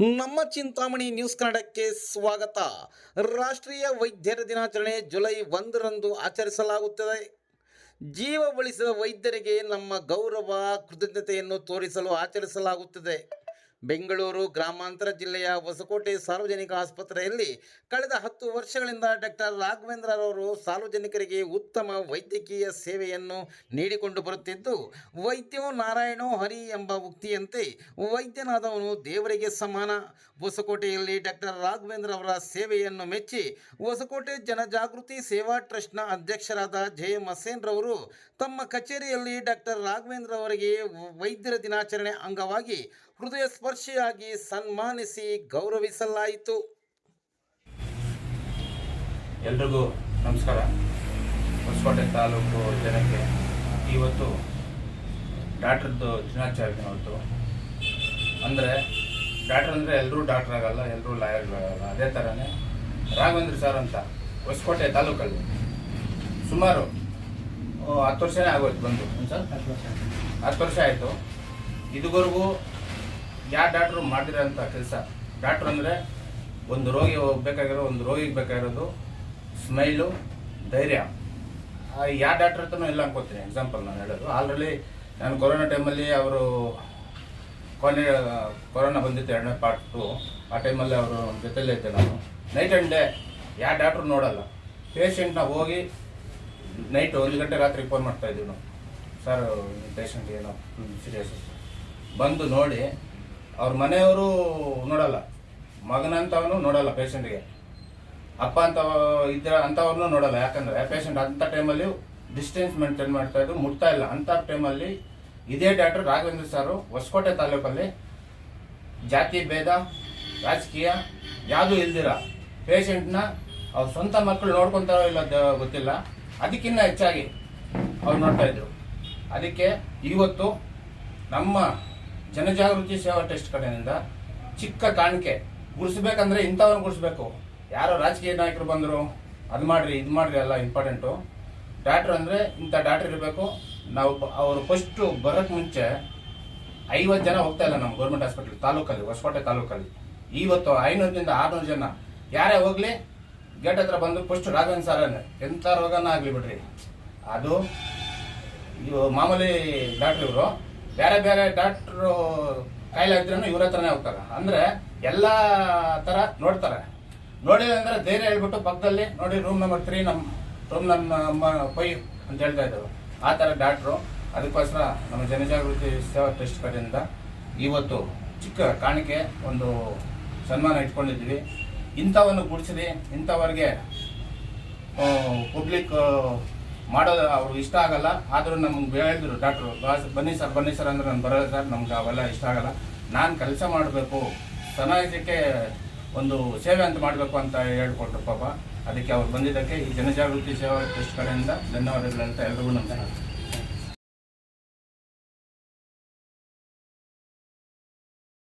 ನಮ್ಮ ಚಿಂತಾಮಣಿ ನ್ಯೂಸ್ ಕನ್ನಡಕ್ಕೆ ಸ್ವಾಗತ. ರಾಷ್ಟ್ರೀಯ ವೈದ್ಯರ ದಿನಾಚರಣೆ ಜುಲೈ ಒಂದರಂದು ಆಚರಿಸಲಾಗುತ್ತದೆ. ಜೀವ ಉಳಿಸಿದ ವೈದ್ಯರಿಗೆ ನಮ್ಮ ಗೌರವ, ಕೃತಜ್ಞತೆಯನ್ನು ತೋರಿಸಲು ಆಚರಿಸಲಾಗುತ್ತದೆ. ಬೆಂಗಳೂರು ಗ್ರಾಮಾಂತರ ಜಿಲ್ಲೆಯ ಹೊಸಕೋಟೆ ಸಾರ್ವಜನಿಕ ಆಸ್ಪತ್ರೆಯಲ್ಲಿ ಕಳೆದ ಹತ್ತು ವರ್ಷಗಳಿಂದ ಡಾಕ್ಟರ್ ರಾಘವೇಂದ್ರರವರು ಸಾರ್ವಜನಿಕರಿಗೆ ಉತ್ತಮ ವೈದ್ಯಕೀಯ ಸೇವೆಯನ್ನು ನೀಡಿಕೊಂಡು ಬರುತ್ತಿದ್ದು, ವೈದ್ಯೋ ನಾರಾಯಣೋ ಹರಿ ಎಂಬ ಉಕ್ತಿಯಂತೆ ವೈದ್ಯನಾದವನು ದೇವರಿಗೆ ಸಮಾನ. ಹೊಸಕೋಟೆಯಲ್ಲಿ ಡಾಕ್ಟರ್ ರಾಘವೇಂದ್ರ ಅವರ ಸೇವೆಯನ್ನು ಮೆಚ್ಚಿ ಹೊಸಕೋಟೆ ಜನಜಾಗೃತಿ ಸೇವಾ ಟ್ರಸ್ಟ್ನ ಅಧ್ಯಕ್ಷರಾದ ಜಯ ಎಂ ಹಸೇನ್ ರವರು ತಮ್ಮ ಕಚೇರಿಯಲ್ಲಿ ಡಾಕ್ಟರ್ ರಾಘವೇಂದ್ರ ಅವರಿಗೆ ವೈದ್ಯರ ದಿನಾಚರಣೆ ಅಂಗವಾಗಿ ಹೃದಯ ಸ್ಪರ್ಶಿಯಾಗಿ ಸನ್ಮಾನಿಸಿ ಗೌರವಿಸಲಾಯಿತು. ಎಲ್ರಿಗೂ ನಮಸ್ಕಾರ. ಹೊಸಕೋಟೆ ತಾಲೂಕು ಜನಕ್ಕೆ ಇವತ್ತು ಡಾಕ್ಟ್ರದ್ದು ದಿನಾಚರಣೆ ಇವತ್ತು ಅಂದರೆ ಡಾಕ್ಟ್ರ್ ಅಂದರೆ ಎಲ್ಲರೂ ಡಾಕ್ಟ್ರ್ ಆಗಲ್ಲ ಎಲ್ಲರೂ ಲಾಯರ್ಗಳಾಗಲ್ಲ ಅದೇ ಥರನೇ ರಾಘವೇಂದ್ರ ಸರ್ ಅಂತ ಹೊಸಕೋಟೆ ತಾಲೂಕಲ್ಲಿ. ಸುಮಾರು ಹತ್ತು ವರ್ಷನೇ ಆಗೋಯ್ತು ಬಂದು. ಸರ್ ಹತ್ತು ವರ್ಷ ಆಯಿತು. ಇದುವರೆಗೂ ಯಾವ ಡಾಕ್ಟ್ರು ಮಾಡಿರೋಂಥ ಕೆಲಸ? ಡಾಕ್ಟ್ರು ಅಂದರೆ ಒಂದು ರೋಗಿ ಹೋಗ್ಬೇಕಾಗಿರೋ ಒಂದು ರೋಗಿಗೆ ಬೇಕಾಗಿರೋದು ಸ್ಮೈಲು, ಧೈರ್ಯ. ಯಾವ ಡಾಕ್ಟ್ರ್ ಹತ್ರನೂ ಇಲ್ಲ ಅನ್ಕೋತೀನಿ ಎಕ್ಸಾಂಪಲ್ ನಾನು ಹೇಳೋದು. ಆಲ್ರೆಡಿ ನಾನು ಕೊರೋನಾ ಟೈಮಲ್ಲಿ ಅವರು ಕೊನೆ, ಕೊರೋನಾ ಬಂದಿತ್ತು, ಎರಡನೇ ಪಾರ್ಟ್ ಟು ಆ ಟೈಮಲ್ಲಿ ಅವರು ಜೊತೆಲೇ ಇದ್ದೆ ನಾನು. ನೈಟ್ ಆ್ಯಂಡ್ ಡೇ ಯಾವ ಡಾಕ್ಟ್ರು ನೋಡಲ್ಲ. ಪೇಷಂಟ್ನ ಹೋಗಿ ನೈಟ್ ಒಂದು ಗಂಟೆ ರಾತ್ರಿ ಫೋನ್ ಮಾಡ್ತಾಯಿದ್ದೀವಿ ನಾವು. ಸರ್ ಪೇಷಂಟ್ ಏನೋ? ಸೀರಿಯಸ್ ಬಂದು ನೋಡಿ ಅವ್ರ ಮನೆಯವರು ನೋಡಲ್ಲ. ಮಗನಂತವನು ನೋಡಲ್ಲ ಪೇಷಂಟ್ಗೆ ಅಪ್ಪ ಅಂತ ಇದ್ರ ಅಂಥವ್ರನ್ನೂ ನೋಡಲ್ಲ. ಯಾಕಂದ್ರೆ ಪೇಷಂಟ್ ಅಂಥ ಟೈಮಲ್ಲಿ ಡಿಸ್ಟೆನ್ಸ್ ಮೇಂಟೈನ್ ಮಾಡ್ತಾ ಇದ್ರು ಮುಟ್ತಾ ಇಲ್ಲ. ಅಂಥ ಟೈಮಲ್ಲಿ ಇದೇ ಡಾಕ್ಟರ್ ರಾಘವೇಂದ್ರ ಸಾರು ಹೊಸಕೋಟೆ ತಾಲೂಕಲ್ಲಿ ಜಾತಿ ಭೇದ, ರಾಜಕೀಯ ಯಾವುದೂ ಇಲ್ದಿರ ಪೇಷಂಟ್ನ ಅವ್ರ ಸ್ವಂತ ಮಕ್ಕಳು ನೋಡ್ಕೊತಾರೋ ಇಲ್ಲ ಗೊತ್ತಿಲ್ಲ. ಅದಕ್ಕಿಂತ ಹೆಚ್ಚಾಗಿ ಅವ್ರು ನೋಡ್ತಾ ಇದ್ರು. ಅದಕ್ಕೆ ಇವತ್ತು ನಮ್ಮ ಜನಜಾಗೃತಿ ಸೇವಾ ಟ್ರಸ್ಟ್ ಕಡೆಯಿಂದ ಚಿಕ್ಕ ಕಾಣಿಕೆ ಗುಡಿಸ್ಬೇಕಂದ್ರೆ ಇಂಥವ್ರನ್ನ ಗುಡಿಸ್ಬೇಕು ಯಾರೋ ರಾಜಕೀಯ ನಾಯಕರು ಬಂದರು, ಅದು ಮಾಡ್ರಿ, ಇದು ಮಾಡ್ರಿ ಎಲ್ಲ ಇಂಪಾರ್ಟೆಂಟು. ಡಾಕ್ಟ್ರ್ ಅಂದರೆ ಇಂಥ ಡಾಕ್ಟ್ರ್ ಇರಬೇಕು. ನಾವು ಅವರು ಫಸ್ಟು ಬರೋಕ್ಕೆ ಮುಂಚೆ ಐವತ್ತು ಜನ ಹೋಗ್ತಾ ಇಲ್ಲ ನಮ್ಮ ಗೌರ್ಮೆಂಟ್ ಹಾಸ್ಪಿಟಲ್ ತಾಲೂಕಲ್ಲಿ, ಹೊಸಕೋಟೆ ತಾಲೂಕಲ್ಲಿ. ಇವತ್ತು ಐನೂರರಿಂದ ಆರುನೂರು ಜನ. ಯಾರೇ ಹೋಗ್ಲಿ, ಗೇಟ್ ಹತ್ರ ಬಂದು ಫಸ್ಟ್ ರಾಘವೇಂದ್ರ ಸಾರನೇ ಎಂಥ ರೋಗನ ಆಗಲಿ ಬಿಡ್ರಿ. ಅದು ಇವು ಮಾಮೂಲಿ ಡಾಕ್ಟ್ರ್ ಇವರು. ಬೇರೆ ಬೇರೆ ಡಾಕ್ಟ್ರು ಕಾಯಿಲೆ ಇದ್ರೂ ಇವ್ರ ಹತ್ರನೇ ಹೋಗ್ತಾರೆ. ಅಂದ್ರೆ ಎಲ್ಲ ತರ ನೋಡ್ತಾರೆ. ನೋಡಿಲ್ಲ ಅಂದ್ರೆ ಧೈರ್ಯ ಹೇಳ್ಬಿಟ್ಟು ಪಕ್ಕದಲ್ಲಿ ನೋಡಿ ರೂಮ್ ನಂಬರ್ ತ್ರೀ ನಮ್ಮ ರೂಮ್ ನಮ್ಮ ಫೈವ್ ಅಂತ ಹೇಳ್ತಾ ಇದ್ದರು ಆ ಥರ ಡಾಕ್ಟ್ರು. ಅದಕ್ಕೋಸ್ಕರ ನಮ್ಮ ಜನಜಾಗೃತಿ ಸೇವಾ ಟ್ರಸ್ಟ್ ಕಡೆಯಿಂದ ಇವತ್ತು ಚಿಕ್ಕ ಕಾಣಿಕೆ ಒಂದು ಸನ್ಮಾನ ಇಟ್ಕೊಂಡಿದ್ವಿ ಇಂಥವನ್ನು ಗುಡಿಸಿರಿ ಇಂಥವ್ರಿಗೆ ಪಬ್ಲಿಕ್ ಮಾಡೋದು ಅವ್ರು ಇಷ್ಟ ಆಗಲ್ಲ. ಆದರೂ ನಮ್ಗೆ ಹೇಳಿದ್ರು ಡಾಕ್ಟ್ರು ಬನ್ನಿ ಸರ್ ಬನ್ನಿ ಸರ್ ಅಂದ್ರೆ ನಾನು ಬರೋದು ಸರ್, ನಮ್ಗೆ ಅವೆಲ್ಲ ಇಷ್ಟ ಆಗಲ್ಲ. ನಾನು ಕೆಲಸ ಮಾಡಬೇಕು. ಸಮಾಜಕ್ಕೆ ಒಂದು ಸೇವೆ ಅಂತ ಮಾಡಬೇಕು ಅಂತ ಹೇಳ್ಕೊಟ್ರು ಪಾಪ. ಅದಕ್ಕೆ ಅವ್ರು ಬಂದಿದ್ದಕ್ಕೆ ಈ ಜನಜಾಗೃತಿ ಸೇವಾ ಟ್ರಸ್ಟ್ ಕಡೆಯಿಂದ ಧನ್ಯವಾದಗಳು ಅಂತ ಎಲ್ರಿಗೂ ನಮಸ್ಕಾರ.